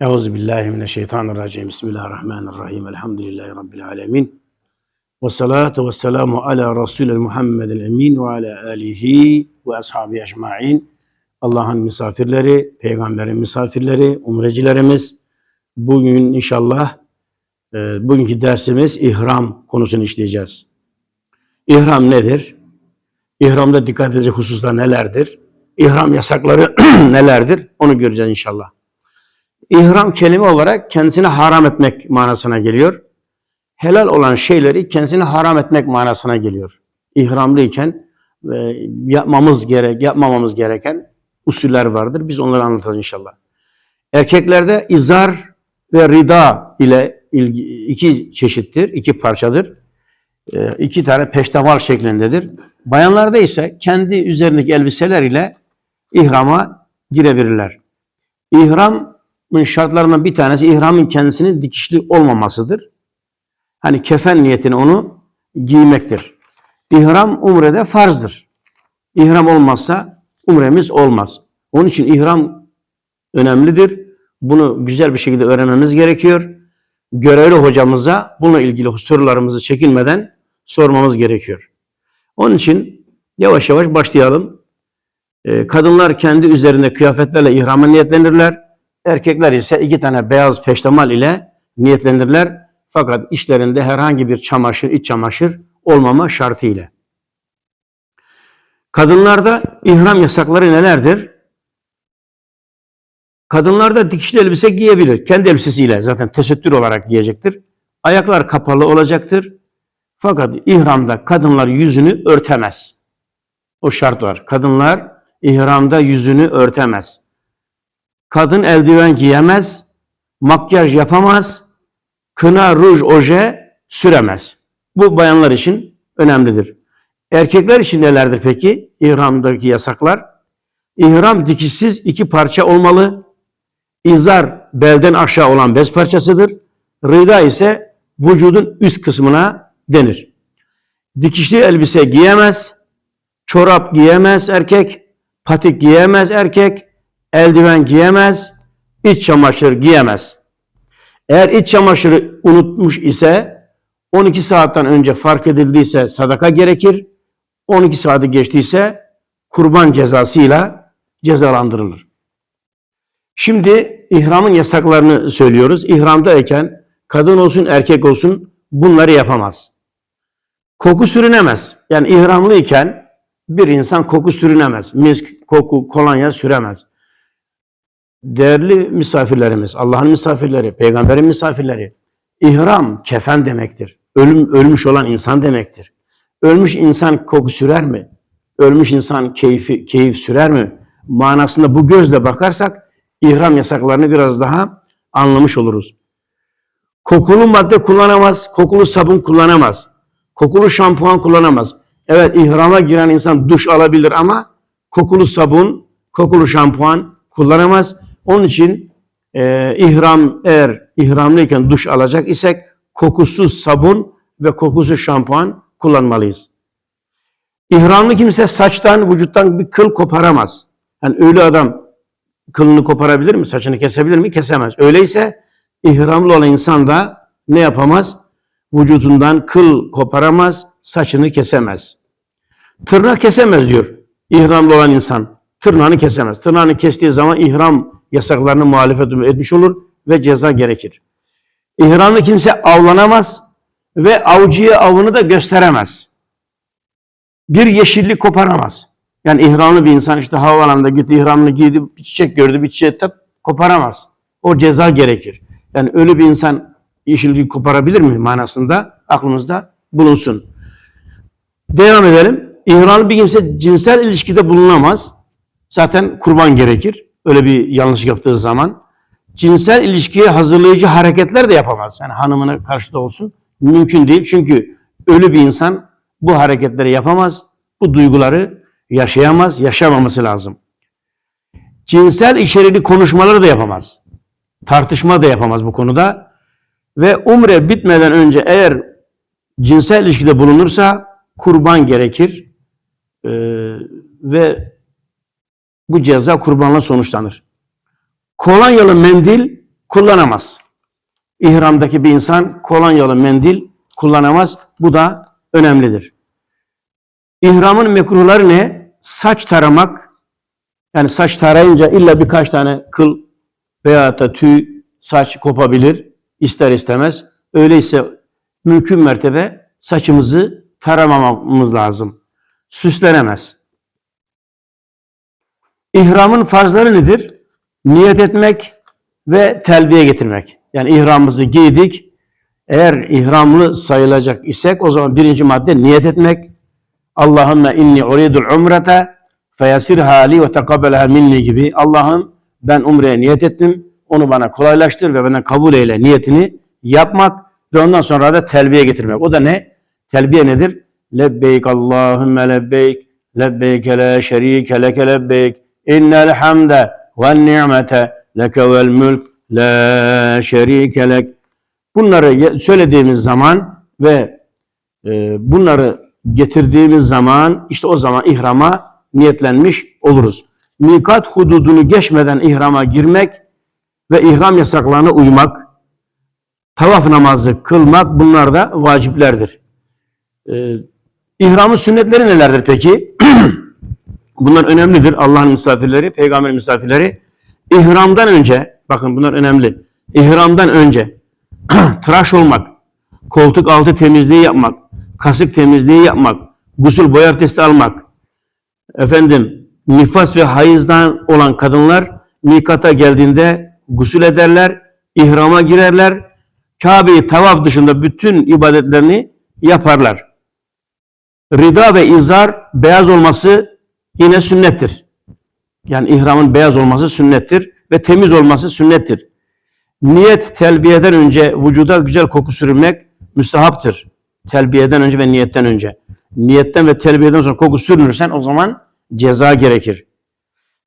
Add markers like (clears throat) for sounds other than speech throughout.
Euzu billahi mineşşeytanirracim. Bismillahirrahmanirrahim. Elhamdülillahi rabbil alamin. Ve salatu ve selamu ala Resulil Muhammedil emin ve ala alihi ve ashabi ecmaîn. Allah'ın misafirleri, peygamberin misafirleri, umrecilerimiz bugün inşallah e, bugünkü dersimiz ihram konusunu işleyeceğiz. İhram nedir? İhramda dikkat edecek hususlar nelerdir? İhram yasakları (clears throat) nelerdir? Onu göreceğiz inşallah. İhram kelime olarak kendisine haram etmek manasına geliyor. Helal olan şeyleri kendisine haram etmek manasına geliyor. İhramlıyken e, yapmamız gerek, yapmamamız gereken usuller vardır. Biz onları anlatacağız inşallah. Erkeklerde izar ve rida ile ilgi, iki çeşittir, iki parçadır. E, iki tane peştemal şeklindedir. Bayanlarda ise kendi üzerindeki elbiseler ile ihrama girebilirler. İhram şartlarından bir tanesi ihramın kendisinin dikişli olmamasıdır. Hani kefen niyetine onu giymektir. İhram umrede farzdır. İhram olmazsa umremiz olmaz. Onun için ihram önemlidir. Bunu güzel bir şekilde öğrenmemiz gerekiyor. Görevli hocamıza bununla ilgili sorularımızı çekinmeden sormamız gerekiyor. Onun için yavaş yavaş başlayalım. Ee, kadınlar kendi üzerinde kıyafetlerle ihrama niyetlenirler. Erkekler ise iki tane beyaz peştemal ile niyetlenirler. Fakat işlerinde herhangi bir çamaşır, iç çamaşır olmama şartı ile. Kadınlarda ihram yasakları nelerdir? Kadınlarda dikişli elbise giyebilir. Kendi elbisesiyle zaten tesettür olarak giyecektir. Ayaklar kapalı olacaktır. Fakat ihramda kadınlar yüzünü örtemez. O şart var. Kadınlar ihramda yüzünü örtemez. Kadın eldiven giyemez, makyaj yapamaz, kına, ruj, oje süremez. Bu bayanlar için önemlidir. Erkekler için nelerdir peki? İhramdaki yasaklar. İhram dikişsiz iki parça olmalı. İzar belden aşağı olan bez parçasıdır. Rıda ise vücudun üst kısmına denir. Dikişli elbise giyemez, çorap giyemez erkek, patik giyemez erkek, eldiven giyemez, iç çamaşır giyemez. Eğer iç çamaşırı unutmuş ise 12 saatten önce fark edildiyse sadaka gerekir. 12 saati geçtiyse kurban cezasıyla cezalandırılır. Şimdi ihramın yasaklarını söylüyoruz. İhramdayken kadın olsun erkek olsun bunları yapamaz. Koku sürünemez. Yani ihramlıyken bir insan koku sürünemez. Misk, koku, kolonya süremez. Değerli misafirlerimiz, Allah'ın misafirleri, peygamberin misafirleri, ihram kefen demektir. Ölüm, ölmüş olan insan demektir. Ölmüş insan koku sürer mi? Ölmüş insan keyfi, keyif sürer mi? Manasında bu gözle bakarsak ihram yasaklarını biraz daha anlamış oluruz. Kokulu madde kullanamaz, kokulu sabun kullanamaz, kokulu şampuan kullanamaz. Evet ihrama giren insan duş alabilir ama kokulu sabun, kokulu şampuan kullanamaz. Onun için e, ihram eğer ihramlıyken duş alacak isek kokusuz sabun ve kokusuz şampuan kullanmalıyız. İhramlı kimse saçtan, vücuttan bir kıl koparamaz. Yani ölü adam kılını koparabilir mi? Saçını kesebilir mi? Kesemez. Öyleyse ihramlı olan insan da ne yapamaz? Vücudundan kıl koparamaz, saçını kesemez. Tırnak kesemez diyor ihramlı olan insan. Tırnağını kesemez. Tırnağını kestiği zaman ihram yasaklarını muhalefet etmiş olur ve ceza gerekir. İhramlı kimse avlanamaz ve avcıya avını da gösteremez. Bir yeşillik koparamaz. Yani ihramlı bir insan işte havalanında gitti ihramını giydi, bir çiçek gördü, bir çiçek tap koparamaz. O ceza gerekir. Yani ölü bir insan yeşillik koparabilir mi manasında aklımızda bulunsun. Devam edelim. İhramlı bir kimse cinsel ilişkide bulunamaz. Zaten kurban gerekir. Öyle bir yanlış yaptığı zaman. Cinsel ilişkiye hazırlayıcı hareketler de yapamaz. Yani hanımına karşıda olsun. Mümkün değil. Çünkü ölü bir insan bu hareketleri yapamaz. Bu duyguları yaşayamaz, yaşamaması lazım. Cinsel içerikli konuşmaları da yapamaz. Tartışma da yapamaz bu konuda. Ve umre bitmeden önce eğer cinsel ilişkide bulunursa kurban gerekir. Ee, ve bu ceza kurbanla sonuçlanır. Kolonyalı mendil kullanamaz. İhramdaki bir insan kolonyalı mendil kullanamaz. Bu da önemlidir. İhramın mekruhları ne? Saç taramak. Yani saç tarayınca illa birkaç tane kıl veya da tüy saç kopabilir. ister istemez. Öyleyse mümkün mertebe saçımızı taramamamız lazım. Süslenemez. İhramın farzları nedir? Niyet etmek ve telbiye getirmek. Yani ihramımızı giydik. Eğer ihramlı sayılacak isek o zaman birinci madde niyet etmek. Allahümme inni uridul umrete feyasir hali ve tekabbelha minni gibi. Allah'ım ben umreye niyet ettim. Onu bana kolaylaştır ve bana kabul eyle niyetini yapmak ve ondan sonra da telbiye getirmek. O da ne? Telbiye nedir? Lebbeyk Allahümme lebbeyk lebbeyk la şerike leke lebbeyk innel hamde ve ni'mete leke vel mülk la şerike lek. Bunları söylediğimiz zaman ve e, bunları getirdiğimiz zaman işte o zaman ihrama niyetlenmiş oluruz. Mikat hududunu geçmeden ihrama girmek ve ihram yasaklarına uymak, tavaf namazı kılmak bunlar da vaciplerdir. Ee, ihramın sünnetleri nelerdir peki? (clears throat) bunlar önemlidir. Allah'ın misafirleri, peygamber misafirleri. İhramdan önce, bakın bunlar önemli. İhramdan önce (clears throat) tıraş olmak, koltuk altı temizliği yapmak, kasık temizliği yapmak, gusül boy abdesti almak, efendim nifas ve hayızdan olan kadınlar mikata geldiğinde gusül ederler, ihrama girerler, Kabe'yi tavaf dışında bütün ibadetlerini yaparlar. Rida ve izar beyaz olması yine sünnettir. Yani ihramın beyaz olması sünnettir ve temiz olması sünnettir. Niyet telbiyeden önce vücuda güzel koku sürmek müstehaptır. Telbiyeden önce ve niyetten önce. Niyetten ve telbiyeden sonra koku sürünürsen o zaman ceza gerekir.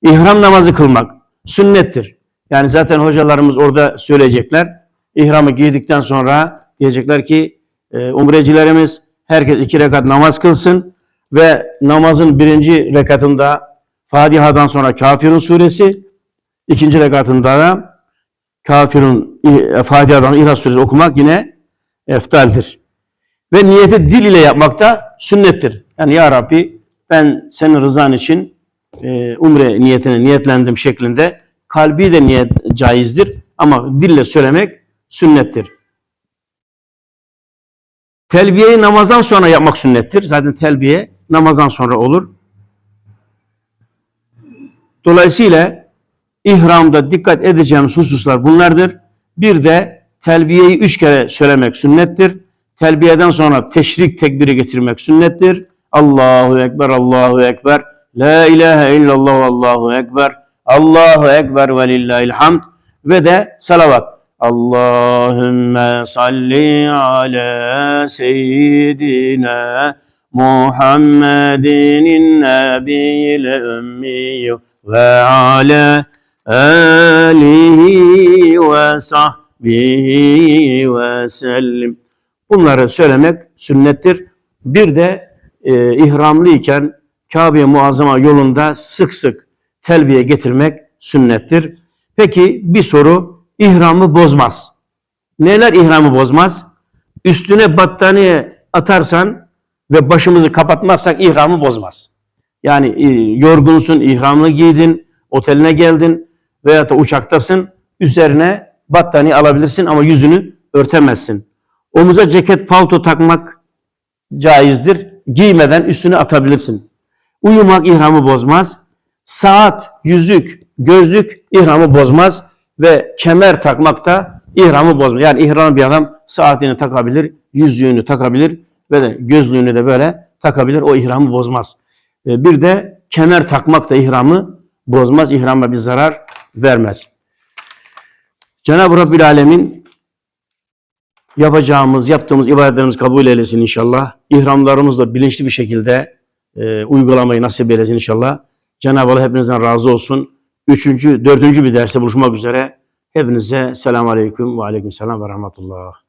İhram namazı kılmak sünnettir. Yani zaten hocalarımız orada söyleyecekler. İhramı giydikten sonra diyecekler ki e, umrecilerimiz herkes iki rekat namaz kılsın ve namazın birinci rekatında Fatiha'dan sonra Kafirun suresi, ikinci rekatında da Kafirun e, Fatiha'dan İhlas suresi okumak yine eftaldir. Ve niyeti dil ile yapmak da sünnettir. Yani Ya Rabbi ben senin rızan için e, umre niyetine niyetlendim şeklinde kalbi de niyet caizdir ama dille söylemek sünnettir. Telbiyeyi namazdan sonra yapmak sünnettir. Zaten telbiye namazdan sonra olur. Dolayısıyla ihramda dikkat edeceğimiz hususlar bunlardır. Bir de telbiyeyi üç kere söylemek sünnettir. Telbiyeden sonra teşrik tekbiri getirmek sünnettir. Allahu Ekber, Allahu Ekber. La ilahe illallah, Allahu Ekber. Allahu Ekber ve lillahil. Ve de salavat. Allahümme salli ala seyyidina Ve ala alihi ve sahbihi ve sellim. Bunları söylemek sünnettir. Bir de e, ihramlıyken Kabe-i Muazzama yolunda sık sık telbiye getirmek sünnettir. Peki bir soru, ihramı bozmaz. Neler ihramı bozmaz? Üstüne battaniye atarsan ve başımızı kapatmazsak ihramı bozmaz. Yani e, yorgunsun, ihramlı giydin, oteline geldin veya da uçaktasın, üzerine battaniye alabilirsin ama yüzünü örtemezsin. Omuza ceket, palto takmak caizdir. Giymeden üstüne atabilirsin. Uyumak ihramı bozmaz. Saat, yüzük, gözlük ihramı bozmaz ve kemer takmak da ihramı bozmaz. Yani ihramlı bir adam saatini takabilir, yüzüğünü takabilir ve de gözlüğünü de böyle takabilir. O ihramı bozmaz. E, Bir de kemer takmak da ihramı bozmaz. İhrama bir zarar vermez. Cenab-ı Rabbül Alemin yapacağımız, yaptığımız ibadetlerimizi kabul eylesin inşallah. İhramlarımızla bilinçli bir şekilde e, uygulamayı nasip eylesin inşallah. Cenab-ı Allah hepinizden razı olsun. Üçüncü, dördüncü bir derse buluşmak üzere. Hepinize selamun aleyküm ve aleyküm selam ve rahmetullah.